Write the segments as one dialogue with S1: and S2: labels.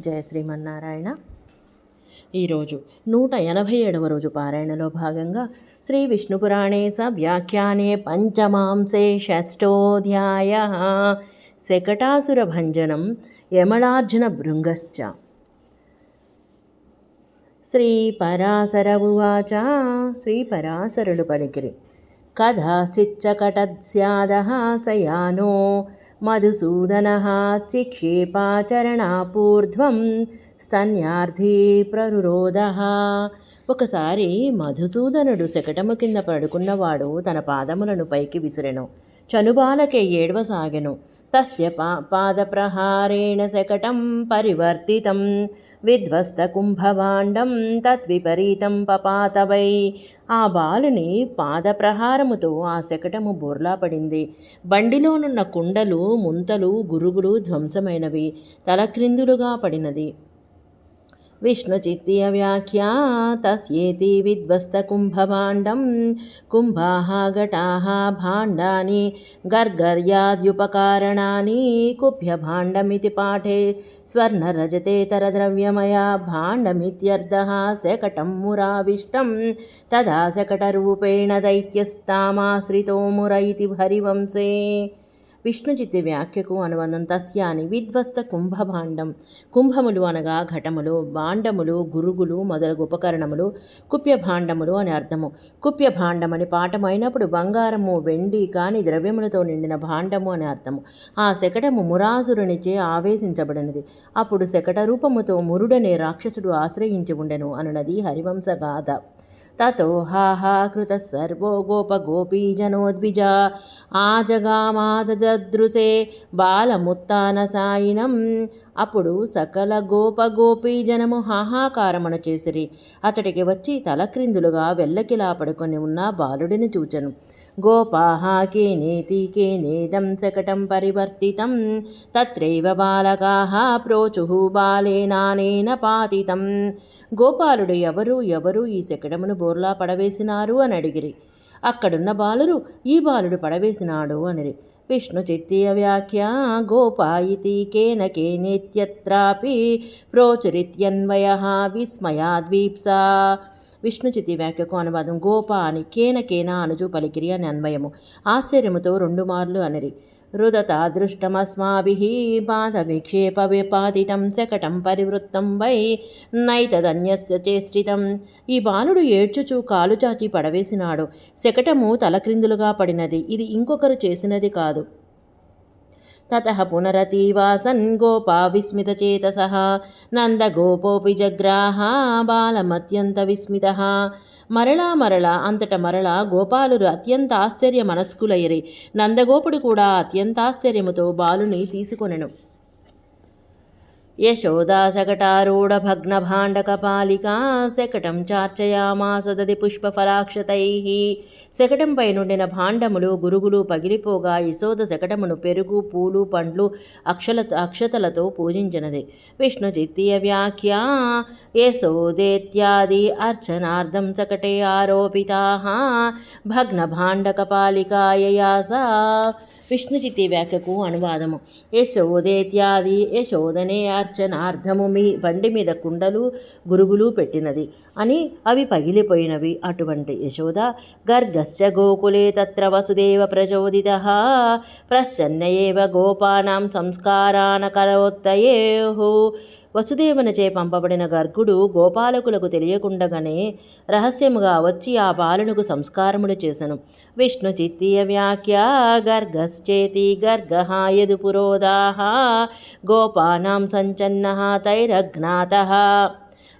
S1: జయ శ్రీమన్నారాయణ. ఈరోజు నూట ఎనభై ఏడవ రోజు పారాయణలో భాగంగా శ్రీ విష్ణుపురాణే స వ్యాఖ్యానే పంచమాంసే షష్టోధ్యాయ శకటాసురభంజనం యమళార్జున భృంగశ్చ. శ్రీ పరాశర ఉవాచ శ్రీ పరాశరుడు పలికిరి. కథాశ్చిచ్చకటస్యాదः సయానో మధుసూదన చిక్షేపాచరణాపూర్ధ్వం స్తన్యార్థి ప్రరురోధ ఒకసారి మధుసూదనుడు శకటము కింద పడుకున్నవాడు తన పాదములను పైకి విసిరెను. చనుబాలకే ఏడవసాగెను. తస్య పా పాదప్రహారేణ శకటం పరివర్తితం విధ్వస్తకుంభవాండం తద్విపరీతం పపాతవై ఆ బాలుని పాదప్రహారముతో ఆ శకటము బోర్లా పడింది. బండిలోనున్న కుండలు ముంతలు గురుగులు ధ్వంసమైనవి తలక్రిందులుగా పడినది. विष्णुचित्त्य व्याख्या तस्येति विध्वस्तकुम्भभाण्डं कुम्भाः घटाः भाण्डानि, गर्गर्याद्युपकारणानि, कुभ्यभाण्डमिति पाठे स्वर्णरजतेतरद्रव्यमया भाण्डमित्यर्थः शकटं मुराविष्टं, तदा शकटरूपेण दैत्यस्तामाश्रितो मुर इति हरिवंशे। విష్ణుచిత్తి వ్యాఖ్యకు అనుబంధం తస్యాని విధ్వస్త కుంభభాండం. కుంభములు అనగా ఘటములు భాండములు గురుగులు మొదలగు ఉపకరణములు కుప్యభాండములు అని అర్థము. కుప్యభాండమని పాఠమైనప్పుడు బంగారము వెండి కాని ద్రవ్యములతో నిండిన భాండము అని అర్థము. ఆ శకటము మురాసురునిచే ఆవేశించబడినది. అప్పుడు శకట రూపముతో మురుడనే రాక్షసుడు ఆశ్రయించి ఉండెను అనునది హరివంశగాథ తతో హాహాకృత సర్వో గోపగోపీజనోద్విజ ఆజగామాదదృశే బాలముత్తానసాయినం అప్పుడు సకల గోప గోపీజనము హాహాకారమున చేసిరి. అతడికి వచ్చి తలక్రిందులుగా వెల్లకిలా పడుకొని ఉన్న బాలుడిని చూచను. గోపాः కేనేతి కేనేదం శకటం పరివర్తితం తత్రైవ బాలకాः ప్రోచుః బాలేనానేన పాతితం గోపాలుడు ఎవరు ఎవరు ఈ శకటమును బోర్లా పడవేసినారు అని అడిగిరి. అక్కడున్న బాలురు ఈ బాలుడు పడవేసినాడు అనిరి. విష్ణు చిత్తీయ వ్యాఖ్య గోపాయితి కేన కేనేత్యత్రాపి ప్రోచురిత్యన్వయ విస్మయాద్వీప్సా విష్ణుచితి వ్యాఖ్యకు అనువాదం. గోప అని కేన కేన అనుజు పలికిరి అని అన్వయము. ఆశ్చర్యముతో రెండు మార్లు అనిరి. రుదతాదృష్టమస్మాభిः పాదవిక్షేప విపాదితం శకటం పరివృత్తం వై నైతదన్యస్య చేష్టితం ఈ బాలుడు ఏడ్చుచూ కాలు చాచి పడవేసినాడు. శకటము తలక్రిందులుగా పడినది. ఇది ఇంకొకరు చేసినది కాదు. తత పునరతీవాసన్ గోపా విస్మితచేతసः నందగోపోపి జగ్రాహ బాలమత్యంత విస్మిత మరలా మరలా అంతట మరలా గోపాలురు అత్యంత ఆశ్చర్య మనస్కులయ్యరి నందగోపుడు కూడా అత్యంతాశ్చర్యముతో బాలుని తీసుకొనెను. యశోదా శకటారూఢభగ్నభాండకపాలికా శకటం చార్చయామాసదది పుష్పఫలాక్షతై. శకటంపై నుండిన భాండములు గురుగులు పగిలిపోగా యశోద శకటమును పెరుగు పూలు పండ్లు అక్షల అక్షతలతో పూజించినది. విష్ణు చిత్తీయ వ్యాఖ్యా యశోదేత్యాది అర్చనార్థం శకటే ఆరోపితాः. భగ్నభాండకపాలికాయయాసా విష్ణుచితి వ్యాఖ్యకు అనువాదము. యశోదేత్యాది యశోదనే అర్చనార్థము మీ బండి మీద కుండలు గురుగులు పెట్టినది అని అవి పగిలిపోయినవి. అటువంటి యశోద గర్గస్య గోకులే తత్ర వసుదేవ ప్రచోదిత ప్రసన్నయేవ గోపానాం సంస్కారాన కరోత్తయేహు వసుదేవునిచే పంపబడిన గర్గుడు గోపాలకులకు తెలియకుండగానే రహస్యముగా వచ్చి ఆ బాలునకు సంస్కారములు చేసెను. విష్ణు చిత్తీయ వ్యాఖ్య గర్గశ్చేతి గర్గ యదు పురోదాహ గోపానాం సంచన్న తైరజ్ఞాత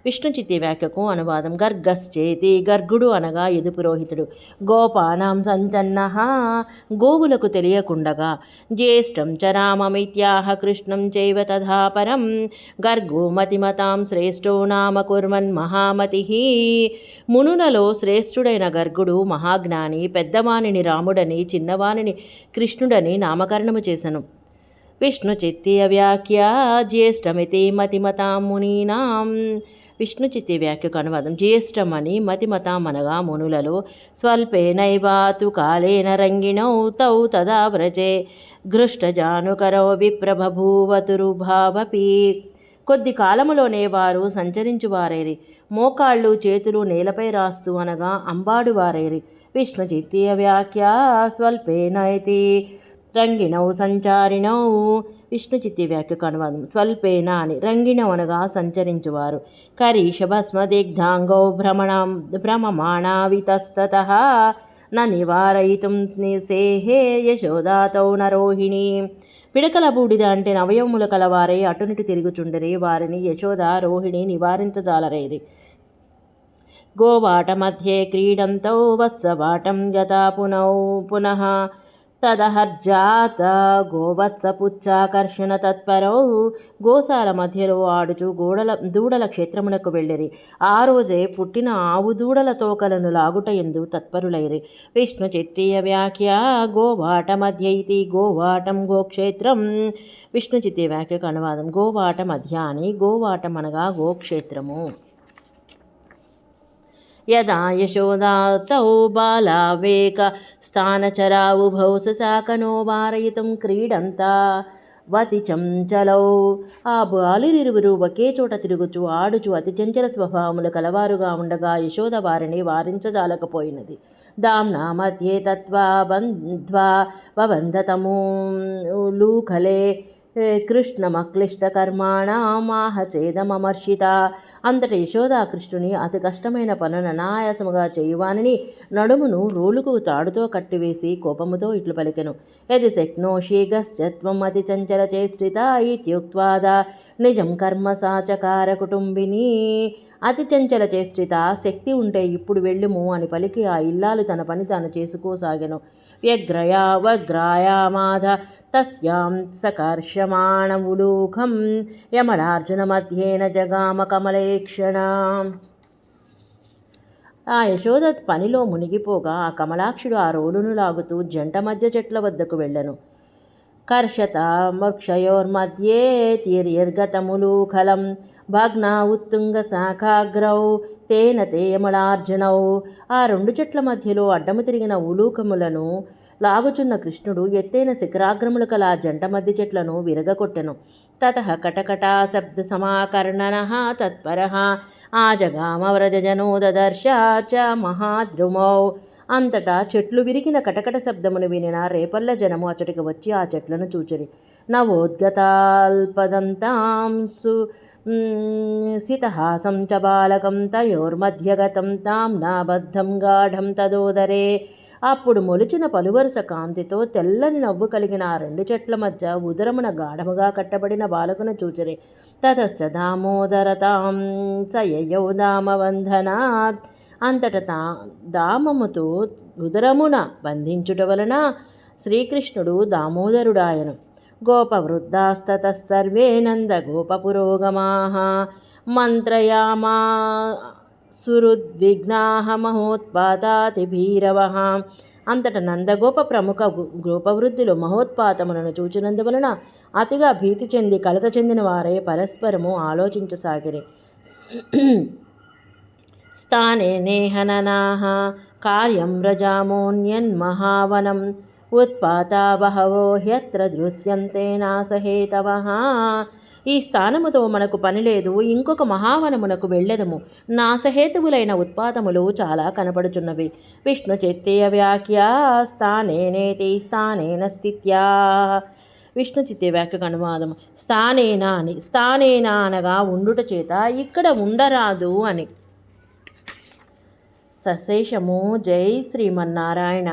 S1: విష్ణుచిత్తి వ్యాఖ్యకు అనువాదం. గర్గశ్చేతి గర్గుడు అనగా యదు పురోహితుడు. గోపానాం సంచన్న గోవులకు తెలియకుండగా. జ్యేష్టం చ రామమిత్యాహ కృష్ణం చైవ తథాపరం గర్గో మతిమతాం శ్రేష్టో నామ కుర్మన్ మహామతి. మునులలో శ్రేష్ఠుడైన గర్గుడు మహాజ్ఞాని పెద్దవాణిని రాముడని చిన్నవాణిని కృష్ణుడని నామకరణము చేశాను విష్ణు చిత్తీయ వ్యాఖ్య మతిమతాం మునీనాం. విష్ణు చిత్తి వ్యాఖ్యకు అనువాదం జ్యేష్టమని మతిమతామనగా మునులలో స్వల్పేనైవాతు కాలేన రంగిణౌ తౌ తదా వ్రజే. ఘృష్టజానుకరో విప్రబభూవతురుభావపి కొద్ది కాలములోనే వారు సంచరించువారేరి. మోకాళ్ళు చేతులు నేలపై రాస్తూ అనగా అంబాడు వారేరి విష్ణు చిత్తీయ వ్యాఖ్య స్వల్పేనైతి రంగిణౌ సంచారిణౌ విష్ణు చిత్తి వ్యాఖ్యకు అనువాదం స్వల్పేన అని రంగిణం అనగా సంచరించువారు. కరీష భస్మదిగ్ధాంగౌ భ్రమణ భ్రమమాణావితస్తత. న నివారయితుం సేహే యశోదాతౌ నరోహిణి పిడకల బూడిద అంటే నవయముల కలవారై అటునిటు తిరుగుచుండరి. వారిని యశోద రోహిణి నివారించజాలరేది గోవాట మధ్యే క్రీడంతో వత్సవాటం యథా పునః పునః తదహర్జాత గోవత్సపుచ్చాకర్షణ తత్పరౌ గోశాల మధ్యలో ఆడుచు గోడల దూడల క్షేత్రమునకు వెళ్ళిరి. ఆ రోజే పుట్టిన ఆవు దూడల తోకలను లాగుట ఎందు తత్పరులైరి. విష్ణు చిత్తీయ వ్యాఖ్య గోవాట మధ్య ఇది గోవాటం గోక్షేత్రం. విష్ణు చిత్తీయ వ్యాఖ్యకు అనువాదం గోవాట మధ్య అని గోవాటం అనగా గోక్షేత్రము. యదా యశోదాతౌ బాలావేక స్థానచరావుభౌ ససాకనో వారయితుం క్రీడంత. వతి చంచలౌ ఆ బాలురిరువురు ఒకే చోట తిరుగుచు ఆడుచు అతి చంచల స్వభావములు కలవారుగా ఉండగా యశోద వారిని వారించజాలకపోయినది. దామ్నా మధ్యే తత్వా బంధ్వా వబంధతము మాహ కృష్ణమక్లిష్టకర్మాణమాహచేదమర్షిత అంతటి యశోదా కృష్ణుని అతి కష్టమైన పనున అనాయాసముగా చేయువానిని నడుమును రోలుకు తాడుతో కట్టివేసి కోపముతో ఇట్లు పలికెను. యది శక్నోషి గశ్చత్వం అతి చంచల చేష్టిత ఇత్యుక్వాద నిజం కర్మ సాచకార కుటుంబిని. అతి చంచల చేష్టిత శక్తి ఉంటే ఇప్పుడు వెళ్ళుము అని పలికి ఆ ఇల్లాలు తన పని తాను చేసుకోసాగెను. వ్యగ్రయా వగ్రాయామాధ తస్యాం సకర్షమాణములూఖం యమలార్జునమధ్యేన జగామ కమలేక్షణ ఆ యశోద పనిలో మునిగిపోగా ఆ కమలాక్షుడు ఆ రోలును లాగుతూ జంట మధ్య చెట్ల వద్దకు వెళ్ళను. కర్షత మోక్షయోర్మధ్యే తిర్యర్గతములూఖలం భగ్న ఉత్తుంగ శాఖాగ్రౌ తేన తేయమలార్జునౌ. ఆ రెండు చెట్ల మధ్యలో అడ్డము తిరిగిన ఉలూకములను లాగుచున్న కృష్ణుడు ఎత్తైన శిఖరాగ్రములు కల జంట మధ్య చెట్లను విరగకొట్టెను తత కటకటా శబ్ద సమాకర్ణన తత్పర ఆజగామవ్రజనో దదర్శ చ మహాద్రుమౌ. అంతటా చెట్లు విరిగిన కటకట శబ్దమును వినిన రేపల్ల జనము అచటికి వచ్చి ఆ చెట్లను చూచిరి నవోద్గతాల్పదంతాం సు సితహాసం చ బాలకం తయోర్మధ్యగతం తాం నాబద్ధం గాఢం తదోదరే. అప్పుడు మొలిచిన పలువరుస కాంతితో తెల్లని నవ్వు కలిగిన ఆ రెండు చెట్ల మధ్య ఉదరమున గాఢముగా కట్టబడిన బాలకును చూచిరి. తతశ్చ దామోదరతాం సయయౌ దామవంధనాత్. అంతట తా దామముతో ఉదరమున బంధించుట వలన శ్రీకృష్ణుడు దామోదరుడాయను. గోపవృద్ధాస్తత సర్వే నంద గోపపురోగమా. మంత్రయామా సురుద్విగ్నాహ మహోత్పాతాతిభీరవ అంతట నందగోప ప్రముఖ గోపవృద్ధులు మహోత్పాతములను చూచినందువలన అతిగా భీతి చెంది కలత చెందిన వారే పరస్పరము ఆలోచించసాగిరి. స్థానే నేహననాహ కార్యం రజామోన్యన్మహావనం ఉత్పాతా బహవో హ్యత్ర దృశ్యంతే నాసహేతవః. ఈ స్థానముతో మనకు పని లేదు ఇంకొక మహావనమునకు వెళ్ళెదము. నాసహేతువులైన ఉత్పాతములు చాలా కనపడుచున్నవి విష్ణు చిత్తీయ వ్యాఖ్యా స్థానేనేతి స్థానేన స్థిత్యా విష్ణు చిత్తే వ్యాఖ్యకు అనువాదం స్థానేనా అని స్థానేనా అనగా ఉండుట చేత ఇక్కడ ఉండరాదు అని. సశేషము. జై శ్రీమన్నారాయణ.